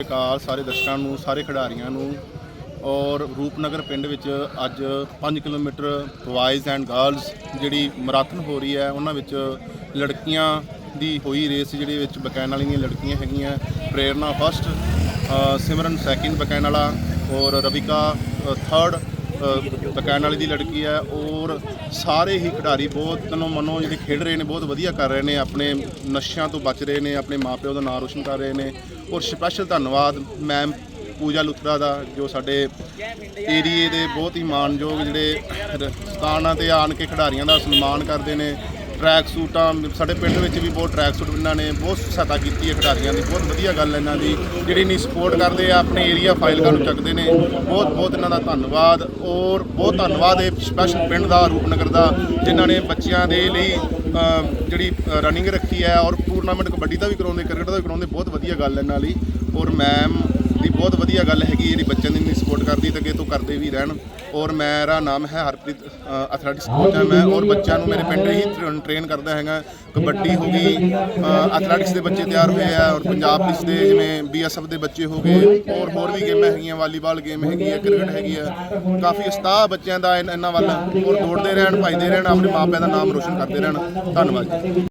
ਅਕਾਲ ਸਾਰੇ ਦਰਸ਼ਕਾਂ ਨੂੰ, ਸਾਰੇ ਖਿਡਾਰੀਆਂ ਨੂੰ ਔਰ ਰੂਪਨਗਰ ਪਿੰਡ ਵਿੱਚ ਅੱਜ 5 ਕਿਲੋਮੀਟਰ ਬॉयਜ਼ ਐਂਡ ਗਰਲਸ ਜਿਹੜੀ ਮੈਰਾਥਨ ਹੋ ਰਹੀ ਹੈ, ਉਹਨਾਂ ਵਿੱਚ ਲੜਕੀਆਂ ਦੀ ਹੋਈ ਰੇਸ ਜਿਹੜੇ ਵਿੱਚ ਬਕੈਨ ਵਾਲੀਆਂ ਲੜਕੀਆਂ ਹੈਗੀਆਂ। ਪ੍ਰੇਰਨਾ ਫਸਟ ਸਿਮਰਨ ਸੈਕਿੰਡ ਬਕੈਨ ਵਾਲਾ ਔਰ ਰਵਿਕਾ ਥਰਡ ਬਕੈਨ ਵਾਲੀ ਦੀ ਲੜਕੀ ਹੈ ਔਰ ਸਾਰੇ ਹੀ ਖਿਡਾਰੀ ਬਹੁਤ ਤਨੋਂ ਮਨੋਂ ਜਿਹੜੇ ਖੇਡ ਰਹੇ ਨੇ, ਬਹੁਤ ਵਧੀਆ ਕਰ ਰਹੇ ਨੇ, ਆਪਣੇ ਨਸ਼ਿਆਂ ਤੋਂ ਬਚ ਰਹੇ ਨੇ, ਆਪਣੇ ਮਾਪਿਓ ਦਾ ਨਾਮ ਰੋਸ਼ਨ ਕਰ ਰਹੇ ਨੇ ਔਰ ਸਪੈਸ਼ਲ ਧੰਨਵਾਦ ਮੈਮ ਪੂਜਾ ਲੁਥਰਾ ਦਾ, ਜੋ ਸਾਡੇ ਏਰੀਏ ਦੇ ਬਹੁਤ ਹੀ ਮਾਣਯੋਗ ਜਿਹੜੇ ਸਥਾਨਾਂ ਤੇ ਆਣ ਕੇ ਖਿਡਾਰੀਆਂ ਦਾ ਸਨਮਾਨ ਕਰਦੇ ਨੇ। ਟਰੈਕ ਸੂਟਾਂ ਸਾਡੇ ਪਿੰਡ ਵਿੱਚ ਵੀ ਬਹੁਤ ਟਰੈਕ ਸੂਟ ਇਹਨਾਂ ਨੇ ਬਹੁਤ ਸਹਾਇਤਾ ਕੀਤੀ ਹੈ ਖਿਡਾਰੀਆਂ ਦੀ, ਬਹੁਤ ਵਧੀਆ ਗੱਲ ਹੈ ਇਹਨਾਂ ਦੀ। ਜਿਹੜੀ ਨਹੀਂ ਸਪੋਰਟ ਕਰਦੇ ਆ, ਆਪਣੇ ਏਰੀਆ ਫਾਈਲਾਂ ਨੂੰ ਚੱਕਦੇ ਨੇ। ਬਹੁਤ ਬਹੁਤ ਇਹਨਾਂ ਦਾ ਧੰਨਵਾਦ ਔਰ ਬਹੁਤ ਧੰਨਵਾਦ ਇਹ ਸਪੈਸ਼ਲ ਪਿੰਡ ਦਾ, ਰੂਪਨਗਰ ਦਾ, ਜਿਨ੍ਹਾਂ ਨੇ ਬੱਚਿਆਂ ਦੇ ਲਈ ਜਿਹੜੀ ਰਨਿੰਗ ਰੱਖੀ ਹੈ ਔਰ ਟੂਰਨਾਮੈਂਟ ਕਬੱਡੀ ਦਾ ਵੀ ਕਰਾਉਂਦੇ, ਕ੍ਰਿਕਟ ਦਾ ਵੀ ਕਰਾਉਂਦੇ, ਬਹੁਤ ਵਧੀਆ ਗੱਲ ਹੈ ਇਹਨਾਂ ਲਈ। ਔਰ ਮੈਮ ਦੀ ਬਹੁਤ ਵਧੀਆ ਗੱਲ ਹੈਗੀ ਜਿਹੜੀ ਬੱਚਿਆਂ ਦੀ ਨਹੀਂ ਸਪੋਰਟ ਕਰਦੀ, ਤੇ ਅੱਗੇ ਤੋਂ ਕਰਦੇ ਵੀ ਰਹਿਣ। ਔਰ ਮੇਰਾ ਨਾਮ ਹੈ ਹਰਪ੍ਰੀਤ ਐਥਲੈਟਿਕਸ ਕੋਚ ਹਾਂ ਮੈਂ ਔਰ ਬੱਚਿਆਂ ਨੂੰ ਮੇਰੇ ਪਿੰਡ ਹੀ ਟ੍ਰੇਨ ਕਰਦਾ ਹੈਗਾ। ਕਬੱਡੀ ਹੋ ਗਈ ਐਥਲੈਟਿਕਸ ਦੇ ਬੱਚੇ ਤਿਆਰ ਹੋਏ ਆ ਔਰ ਪੰਜਾਬ ਪੁਲਿਸ ਦੇ ਜਿਵੇਂ ਬੀਐਸਐਫ ਦੇ ਬੱਚੇ ਹੋ ਗਏ ਔਰ ਹੋਰ ਵੀ ਗੇਮਾਂ ਹੈਗੀਆਂ, ਵਾਲੀਬਾਲ ਗੇਮ ਹੈਗੀ ਹੈ, ਕ੍ਰਿਕਟ ਹੈਗੀ ਹੈ। ਕਾਫੀ ਉਸਤਾਹ ਬੱਚਿਆਂ ਦਾ ਇਨ- ਇਹਨਾਂ ਵੱਲ ਔਰ ਦੌੜਦੇ ਰਹਿਣ, ਭੱਜਦੇ ਰਹਿਣ, ਆਪਣੇ ਮਾਪਿਆਂ ਦਾ ਨਾਮ ਰੋਸ਼ਨ ਕਰਦੇ ਰਹਿਣ। ਧੰਨਵਾਦ ਜੀ।